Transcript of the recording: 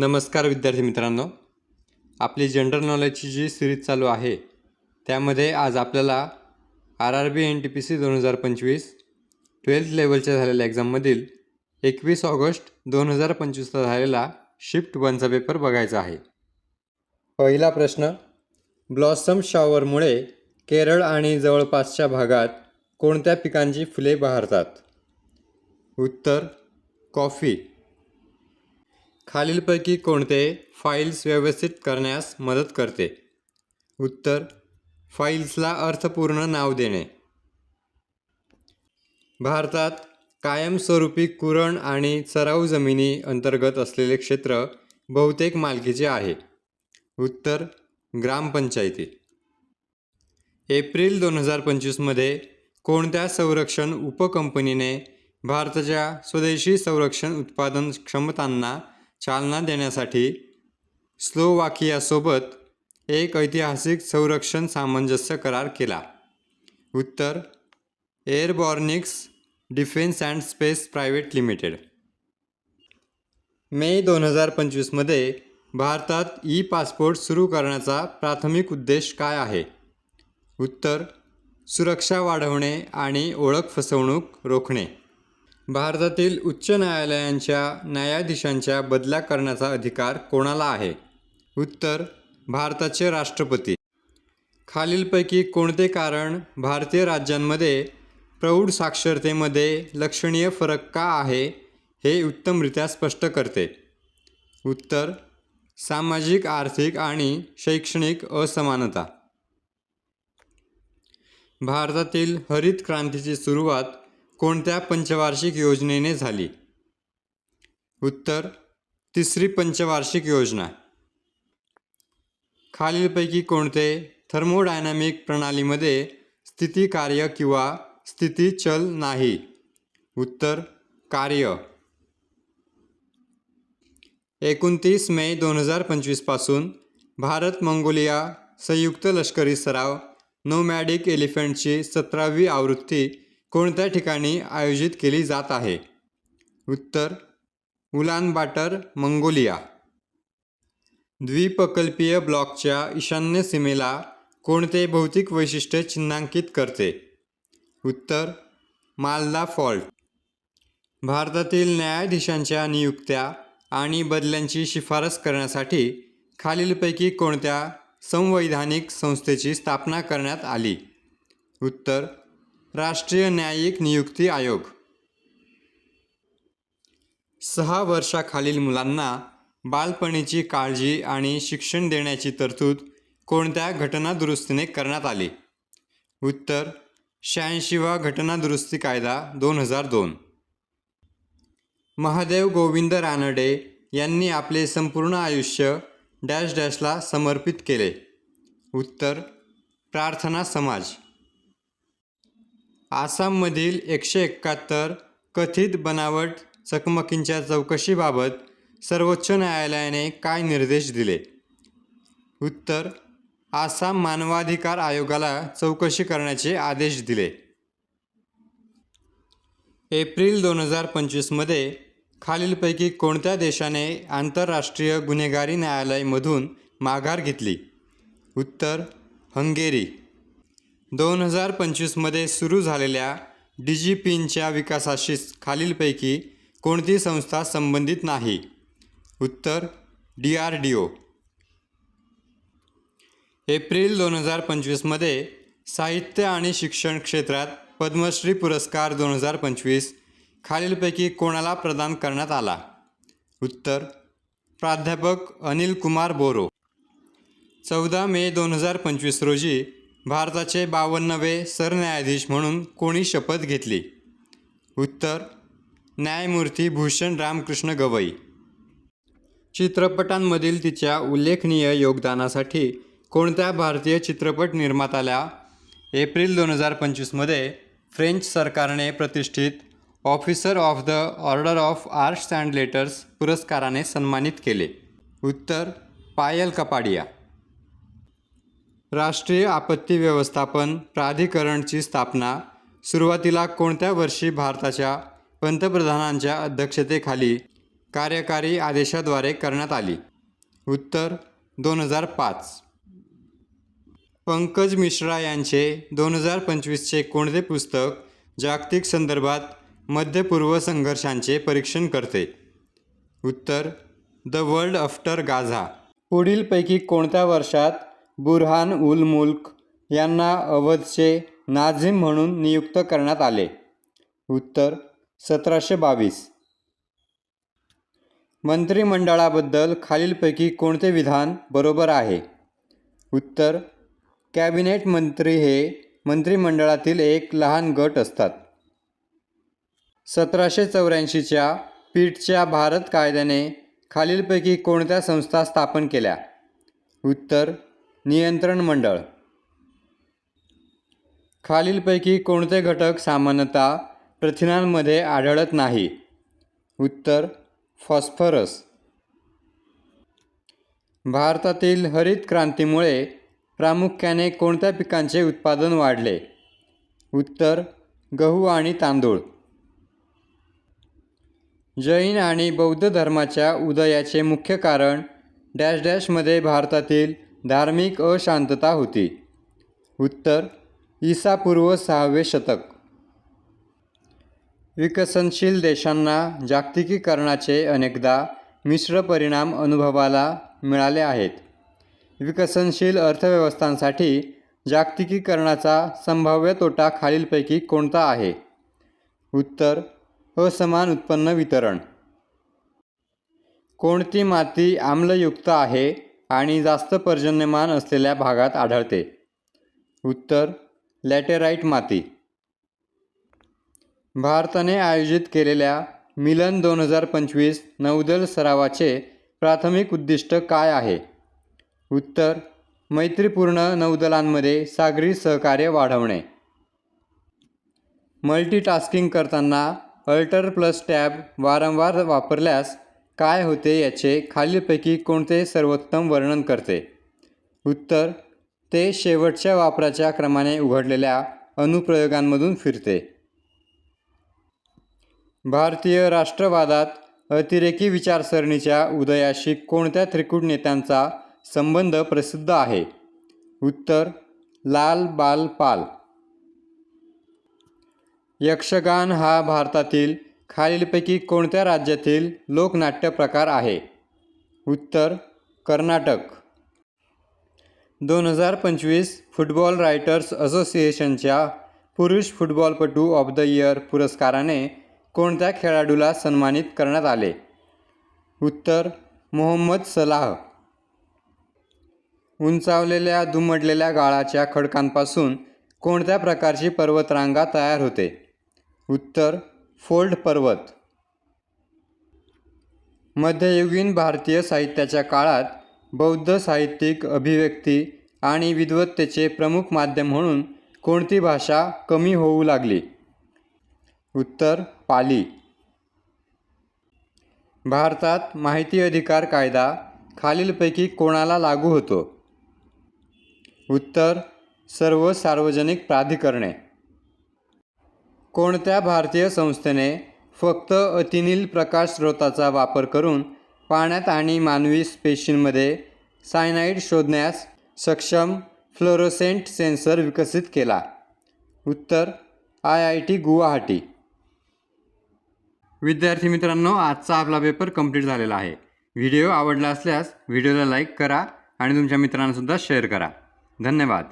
नमस्कार विद्यार्थी मित्रांनो. आपली जनरल नॉलेजची जी सिरीज चालू आहे त्यामध्ये आज आपल्याला R R B N T P C दोन हजार पंचवीस ट्वेल्थ लेवलच्या झालेल्या एक्झाममधील एकवीस ऑगस्ट दोन हजार पंचवीसला झालेला शिफ्ट वनचा पेपर बघायचा आहे. पहिला प्रश्न ब्लॉसम शॉवरमुळे केरळ आणि जवळपासच्या भागात कोणत्या पिकांची फुले बहरतात? उत्तर कॉफी. खालीलपैकी कोणते फाईल्स व्यवस्थित करण्यास मदत करते? उत्तर फाईल्सला अर्थपूर्ण नाव देणे. भारतात कायमस्वरूपी कुरण आणि सराव जमिनी अंतर्गत असलेले क्षेत्र बहुतेक मालकीचे आहे. उत्तर ग्रामपंचायती. एप्रिल दोन हजार पंचवीसमध्ये कोणत्या संरक्षण उपकंपनीने भारताच्या स्वदेशी संरक्षण उत्पादन क्षमतांना चालना देण्यासाठी स्लोवाकियासोबत एक ऐतिहासिक संरक्षण सामंजस्य करार केला. उत्तर Airbornics defence and space private limited. मे दोन हजार पंचवीसमध्ये भारतात ई पासपोर्ट सुरू करण्याचा प्राथमिक उद्देश काय आहे? उत्तर सुरक्षा वाढवणे आणि ओळख फसवणूक रोखणे. भारतातील उच्च न्यायालयांच्या न्यायाधीशांच्या बदल्या करण्याचा अधिकार कोणाला आहे? उत्तर भारताचे राष्ट्रपती. खालीलपैकी कोणते कारण भारतीय राज्यांमध्ये प्रौढ साक्षरतेमध्ये लक्षणीय फरक का आहे हे उत्तमरित्या स्पष्ट करते. उत्तर सामाजिक आर्थिक आणि शैक्षणिक असमानता. भारतातील हरित क्रांतीची सुरुवात कोणत्या पंचवार्षिक योजनेने झाली? उत्तर तिसरी पंचवार्षिक योजना. खालीलपैकी कोणते थर्मोडायनामिक प्रणालीमध्ये स्थिती कार्य किंवा स्थिती चल नाही? उत्तर कार्य. एकोणतीस मे दोन हजार पंचवीसपासून भारत मंगोलिया संयुक्त लष्करी सराव नोमॅडिक एलिफंटची सतरावी आवृत्ती कोणत्या ठिकाणी आयोजित केली जात आहे? उत्तर उलान बाटर मंगोलिया. द्विपकल्पीय ब्लॉकच्या ईशान्य सीमेला कोणते भौतिक वैशिष्ट्य चिन्हांकित करते? उत्तर मालदा फॉल्ट. भारतातील न्यायाधीशांच्या नियुक्त्या आणि बदल्यांची शिफारस करण्यासाठी खालीलपैकी कोणत्या संवैधानिक संस्थेची स्थापना करण्यात आली? उत्तर राष्ट्रीय न्यायिक नियुक्ती आयोग. सहा वर्षाखालील मुलांना बालपणीची काळजी आणि शिक्षण देण्याची तरतूद कोणत्या घटनादुरुस्तीने करण्यात आली? उत्तर शहाऐंशीवा घटनादुरुस्ती कायदा दोन हजार दोन. महादेव गोविंद रानडे यांनी आपले संपूर्ण आयुष्य डॅश डॅशला समर्पित केले. उत्तर प्रार्थना समाज. आसाममधील एकशे एकाहत्तर कथित बनावट चकमकींच्या चौकशीबाबत सर्वोच्च न्यायालयाने काय निर्देश दिले? उत्तर आसाम मानवाधिकार आयोगाला चौकशी करण्याचे आदेश दिले. एप्रिल दोन हजार पंचवीसमध्ये खालीलपैकी कोणत्या देशाने आंतरराष्ट्रीय गुन्हेगारी न्यायालयमधून माघार घेतली? उत्तर हंगेरी. दोन हजार पंचवीसमध्ये सुरू झालेल्या डी जी पींच्या विकासाशी खालीलपैकी कोणती संस्था संबंधित नाही. उत्तर D R D O. April दोन हजार पंचवीसमध्ये साहित्य आणि शिक्षण क्षेत्रात पद्मश्री पुरस्कार दोन हजार पंचवीस खालीलपैकी कोणाला प्रदान करण्यात आला? उत्तर प्राध्यापक अनिल कुमार बोरो. चौदा मे दोन हजार पंचवीस रोजी भारताचे बावन्नवे सरन्यायाधीश म्हणून कोणी शपथ घेतली? उत्तर न्यायमूर्ती भूषण रामकृष्ण गवई. चित्रपटांमधील तिच्या उल्लेखनीय योगदानासाठी कोणत्या भारतीय चित्रपट निर्मात्याला एप्रिल दोन हजार पंचवीसमध्ये फ्रेंच सरकारने प्रतिष्ठित officer of the order of arts and letters पुरस्काराने सन्मानित केले? उत्तर पायल कपाडिया. राष्ट्रीय आपत्ती व्यवस्थापन प्राधिकरणची स्थापना सुरुवातीला कोणत्या वर्षी भारताच्या पंतप्रधानांच्या अध्यक्षतेखाली कार्यकारी आदेशाद्वारे करण्यात आली? उत्तर दोन हजार पाच. पंकज मिश्रा यांचे दोन हजार पंचवीसचे कोणते पुस्तक जागतिक संदर्भात मध्यपूर्व संघर्षांचे परीक्षण करते? उत्तर द वर्ल्ड आफ्टर गाझा. पुढीलपैकी कोणत्या वर्षात बुरहान उल मुल्क यांना अवधचे नाझिम म्हणून नियुक्त करण्यात आले. उत्तर सतराशे बावीस. मंत्रिमंडळाबद्दल खालीलपैकी कोणते विधान बरोबर आहे? उत्तर कॅबिनेट मंत्री हे मंत्रिमंडळातील एक लहान गट असतात. सतराशे चौऱ्याऐंशीच्या पीठच्या भारत कायद्याने खालीलपैकी कोणत्या संस्था स्थापन केल्या? उत्तर नियंत्रण मंडळ. खालीलपैकी कोणते घटक सामान्यतः प्रथिनांमध्ये आढळत नाही? उत्तर फॉस्फरस. भारतातील हरित क्रांतीमुळे प्रामुख्याने कोणत्या पिकांचे उत्पादन वाढले? उत्तर गहू आणि तांदूळ. जैन आणि बौद्ध धर्माच्या उदयाचे मुख्य कारण डॅश डॅशमध्ये भारतातील धार्मिक अशांतता होती. उत्तर ईसापूर्व सहावे शतक. विकसनशील देशांना जागतिकीकरणाचे अनेकदा मिश्र परिणाम अनुभवाला मिळाले आहेत. विकसनशील अर्थव्यवस्थांसाठी जागतिकीकरणाचा संभाव्य तोटा खालीलपैकी कोणता आहे? उत्तर असमान उत्पन्न वितरण. कोणती माती आम्लयुक्त आहे? आणि जास्त पर्जन्यमान असलेल्या भागात आढळते. उत्तर लॅटेराईट माती. भारताने आयोजित केलेल्या मिलन दोन हजार पंचवीस नौदल सरावाचे प्राथमिक उद्दिष्ट काय आहे? उत्तर मैत्रीपूर्ण नौदलांमध्ये सागरी सहकार्य वाढवणे. मल्टीटास्किंग करताना अल्टर प्लस टॅब वारंवार वापरल्यास काय होते याचे खालीलपैकी कोणते सर्वोत्तम वर्णन करते? उत्तर ते शेवटच्या वापराच्या क्रमाने उघडलेल्या अनुप्रयोगांमधून फिरते. भारतीय राष्ट्रवादात अतिरेकी विचारसरणीच्या उदयाशी कोणत्या त्रिकूट नेत्यांचा संबंध प्रसिद्ध आहे? उत्तर लाल बाल पाल. यक्षगान हा भारतातील खालीलपैकी कोणत्या राज्यातील लोकनाट्य प्रकार आहे? उत्तर कर्नाटक. दोन हजार पंचवीस फुटबॉल रायटर्स असोसिएशनच्या पुरुष फुटबॉलपटू ऑफ द इयर पुरस्काराने कोणत्या खेळाडूला सन्मानित करण्यात आले? उत्तर मोहम्मद सलाह. उंचावलेल्या दुमडलेल्या गाळाच्या खडकांपासून कोणत्या प्रकारची पर्वतरांगा तयार होते? उत्तर फोल्ड पर्वत. मध्ययुगीन भारतीय साहित्याच्या काळात बौद्ध साहित्यिक अभिव्यक्ती आणि विद्वत्तेचे प्रमुख माध्यम म्हणून कोणती भाषा कमी होऊ लागली? उत्तर पाली. भारतात माहिती अधिकार कायदा खालीलपैकी कोणाला लागू होतो? उत्तर सर्व सार्वजनिक प्राधिकरणे. कोणत्या भारतीय संस्थेने फक्त अतिनील प्रकाश स्रोताचा वापर करून पाण्यात आणि मानवी पेशींमध्ये सायनाईड शोधण्यास सक्षम फ्लोरोसेंट सेन्सर विकसित केला? उत्तर आय आय टी गुवाहाटी. विद्यार्थी मित्रांनो आजचा आपला पेपर कंप्लीट झालेला आहे. व्हिडिओ आवडला असल्यास व्हिडिओला लाईक करा आणि तुमच्या मित्रांनासुद्धा शेअर करा. धन्यवाद.